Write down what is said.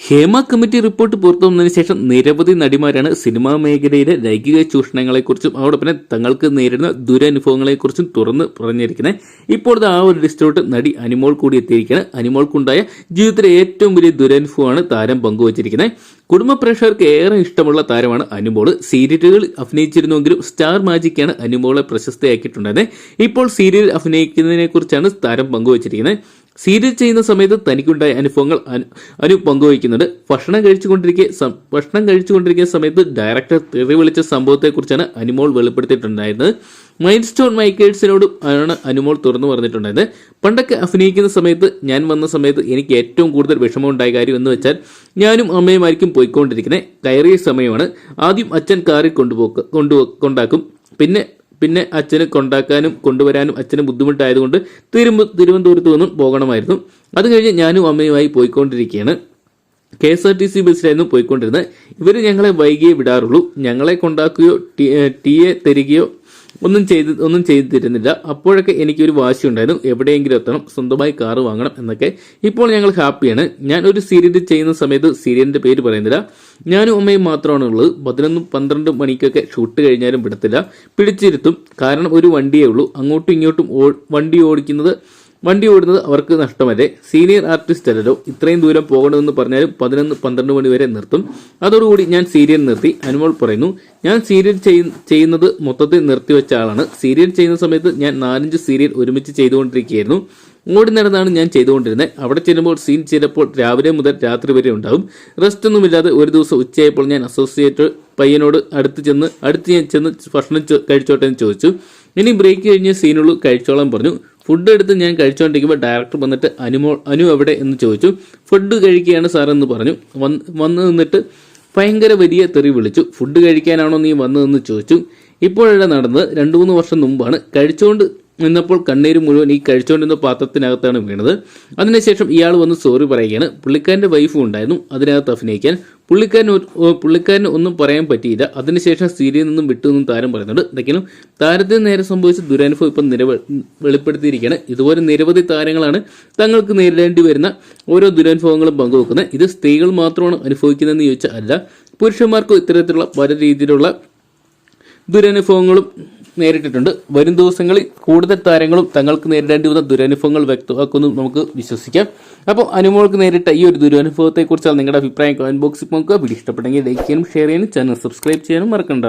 Hema committee report പുറത്തുവന്നതിന് ശേഷം നിരവധി നടിമാരാണ് cinema മേഖലയിലെ ലൈംഗിക ചൂഷണങ്ങളെക്കുറിച്ചും അതോടൊപ്പം തങ്ങൾക്ക് നേരിടുന്ന ദുരനുഭവങ്ങളെക്കുറിച്ചും തുറന്ന് പറഞ്ഞിരിക്കുന്നത്. ഇപ്പോഴത്തെ ആ ഒരു ലിസ്റ്റിലോട്ട് നടി അനിമോൾ കൂടി എത്തിയിരിക്കുകയാണ്. അനിമോൾക്കുണ്ടായ ജീവിതത്തിലെ ഏറ്റവും വലിയ ദുരനുഭവമാണ് താരം പങ്കുവച്ചിരിക്കുന്നത്. കുടുംബ പ്രേക്ഷകർക്ക് ഏറെ ഇഷ്ടമുള്ള താരമാണ് അനുമോൾ സീരിയലുകൾ അഭിനയിച്ചിരുന്നുവെങ്കിലും സ്റ്റാർ മാജിക്കാണ് അനുമോളെ പ്രശസ്തയാക്കിയിട്ടുണ്ടായത് ഇപ്പോൾ സീരിയൽ അഭിനയിക്കുന്നതിനെക്കുറിച്ചാണ് താരം പങ്കുവച്ചിരിക്കുന്നത്. സീരിയൽ ചെയ്യുന്ന സമയത്ത് തനിക്കുണ്ടായ അനുഭവങ്ങൾ അനു പങ്കുവയ്ക്കുന്നുണ്ട് ഭക്ഷണം കഴിച്ചുകൊണ്ടിരിക്കെ ഭക്ഷണം കഴിച്ചുകൊണ്ടിരിക്കുന്ന സമയത്ത് ഡയറക്ടർ തെറി വിളിച്ച സംഭവത്തെക്കുറിച്ചാണ് അനുമോൾ വെളിപ്പെടുത്തിയിട്ടുണ്ടായിരുന്നത്. മൈൻഡ് സ്റ്റോൺ മൈക്കേഴ്സിനോട് ആണ് അനുമോൾ തുറന്നു പറഞ്ഞിട്ടുണ്ടായത് പണ്ടൊക്കെ അഭിനയിക്കുന്ന സമയത്ത് ഞാൻ വന്ന സമയത്ത് എനിക്ക് ഏറ്റവും കൂടുതൽ വിഷമം വിഷമമുണ്ടായ കാര്യം എന്ന് വെച്ചാൽ ഞാനും അമ്മയുമായിരിക്കും പോയിക്കൊണ്ടിരിക്കുന്നത്. കയറിയ സമയമാണ്. ആദ്യം അച്ഛൻ കാറിൽ കൊണ്ടുപോക്ക് കൊണ്ടു കൊണ്ടാക്കും. പിന്നെ പിന്നെ അച്ഛന് കൊണ്ടാക്കാനും കൊണ്ടുവരാനും അച്ഛന് ബുദ്ധിമുട്ടായതുകൊണ്ട് തിരുമ്പ തിരുവനന്തപുരത്ത് നിന്നും പോകണമായിരുന്നു. അത് കഴിഞ്ഞ് ഞാനും അമ്മയുമായി പോയിക്കൊണ്ടിരിക്കുകയാണ് K S R T C ബസ്സിലായിരുന്നു പോയിക്കൊണ്ടിരുന്നത്. ഇവർ ഞങ്ങളെ വൈകിയേ വിടാറുള്ളൂ. ഞങ്ങളെ കൊണ്ടാക്കുകയോ ടീയെ തരികയോ ഒന്നും ചെയ്ത് ഒന്നും ചെയ്തു തരുന്നില്ല അപ്പോഴൊക്കെ എനിക്കൊരു വാശിയുണ്ടായിരുന്നു. എവിടെയെങ്കിലും എത്തണം സ്വന്തമായി കാറ് വാങ്ങണം എന്നൊക്കെ. ഇപ്പോൾ ഞങ്ങൾ ഹാപ്പിയാണ്. ഞാൻ ഒരു സീരിയൽ ചെയ്യുന്ന സമയത്ത് സീരിയലിന്റെ പേര് പറയുന്നില്ല. ഞാനും അമ്മയും മാത്രമാണ് ഉള്ളത്. പതിനൊന്നും പന്ത്രണ്ടും മണിക്കൊക്കെ ഷൂട്ട് കഴിഞ്ഞാലും വിടത്തില്ല. പിടിച്ചിരുത്തും. കാരണം ഒരു വണ്ടിയേ ഉള്ളൂ. അങ്ങോട്ടും ഇങ്ങോട്ടും വണ്ടി ഓടിക്കുന്നത് വണ്ടി ഓടുന്നത് അവർക്ക് നഷ്ടമല്ലേ? സീനിയർ ആർട്ടിസ്റ്റ് അല്ലല്ലോ ഇത്രയും ദൂരം പോകണമെന്ന് പറഞ്ഞാലും പതിനൊന്ന് പന്ത്രണ്ട് മണി വരെ നിർത്തും. അതോടുകൂടി ഞാൻ സീരിയൽ നിർത്തി. അനുമോൾ പറയുന്നു ഞാൻ സീരിയൽ ചെയ്യുന്നത് മൊത്തത്തിൽ നിർത്തിവെച്ച ആളാണ്. സീരിയൽ ചെയ്യുന്ന സമയത്ത് ഞാൻ നാലഞ്ച് സീരിയൽ ഒരുമിച്ച് ചെയ്തുകൊണ്ടിരിക്കുകയായിരുന്നു. ഓടി നടന്നാണ് ഞാൻ ചെയ്തുകൊണ്ടിരുന്നത്. അവിടെ ചെല്ലുമ്പോൾ സീൻ ചിലപ്പോൾ രാവിലെ മുതൽ രാത്രി വരെ ഉണ്ടാകും. റെസ്റ്റ് ഒന്നുമില്ലാതെ ഒരു ദിവസം ഉച്ചയായപ്പോൾ ഞാൻ അസോസിയേറ്റ് പയ്യനോട് അടുത്ത് ചെന്ന് അടുത്ത് ഞാൻ ചെന്ന് ഭക്ഷണം കഴിച്ചോട്ടെ എന്ന് ചോദിച്ചു. ഇനി ബ്രേക്ക് കഴിഞ്ഞ് സീനുള്ളൂ കഴിച്ചോളാൻ പറഞ്ഞു. ഫുഡ് എടുത്ത് ഞാൻ കഴിച്ചുകൊണ്ടിരിക്കുമ്പോൾ ഡയറക്ടർ വന്നിട്ട് അനുമോ അനു എവിടെ? എന്ന് ചോദിച്ചു. ഫുഡ് കഴിക്കുകയാണ് സാർ എന്ന് പറഞ്ഞു. വന്ന് നിന്നിട്ട് ഭയങ്കര വലിയ തെറി വിളിച്ചു. ഫുഡ് കഴിക്കാനാണോ നീ വന്നതെന്ന് ചോദിച്ചു. ഇപ്പോഴെ നടന്നത്. രണ്ടു മൂന്ന് വർഷം മുമ്പാണ്. കഴിച്ചുകൊണ്ട് നിന്നപ്പോൾ കണ്ണീര് മുഴുവൻ ഈ കഴിച്ചുകൊണ്ടിരുന്ന പാത്രത്തിനകത്താണ് വീണത്. അതിനുശേഷം ഇയാൾ വന്ന് സോറി പറയുകയാണ്. പുള്ളിക്കാരന്റെ വൈഫും ഉണ്ടായിരുന്നു. അതിനകത്ത് അഭിനയിക്കാൻ. പുള്ളിക്കാരൻ പുള്ളിക്കാരന് ഒന്നും പറയാൻ പറ്റിയില്ല. അതിനുശേഷം സീരിയൽ നിന്നും വിട്ടുവെന്നും താരം പറയുന്നുണ്ട്. എന്തെങ്കിലും താരത്തിന് നേരെ സംഭവിച്ച ദുരനുഭവം ഇപ്പം നിരവ വെളിപ്പെടുത്തിയിരിക്കുകയാണ്. ഇതുപോലെ നിരവധി താരങ്ങളാണ് തങ്ങൾക്ക് നേരിടേണ്ടി വരുന്ന ഓരോ ദുരനുഭവങ്ങളും പങ്കുവെക്കുന്നത്. ഇത് സ്ത്രീകൾ മാത്രമാണ് അനുഭവിക്കുന്നതെന്ന് ചോദിച്ചാൽ അല്ല. പുരുഷന്മാർക്കും ഇത്തരത്തിലുള്ള പല രീതിയിലുള്ള ദുരനുഭവങ്ങളും നേരിട്ടിട്ടുണ്ട്. വരും ദിവസങ്ങളിൽ കൂടുതൽ താരങ്ങളും തങ്ങൾക്ക് നേരിടേണ്ടി വന്ന ദുരനുഭവങ്ങൾ വ്യക്തമാക്കുന്നു നമുക്ക് വിശ്വസിക്കാം. അപ്പോൾ അനുമോൾക്ക് നേരിട്ട ഈ ഒരു ദുരനുഭവത്തെക്കുറിച്ചാണ് നിങ്ങളുടെ അഭിപ്രായം കമന്റ് ബോക്സിൽ നോക്കുക വീഡിയോ ഇഷ്ടപ്പെട്ടെങ്കിൽ ലൈക്ക് ചെയ്യാനും ഷെയർ ചെയ്യാനും ചാനൽ സബ്സ്ക്രൈബ് ചെയ്യാനും മറക്കണ്ട.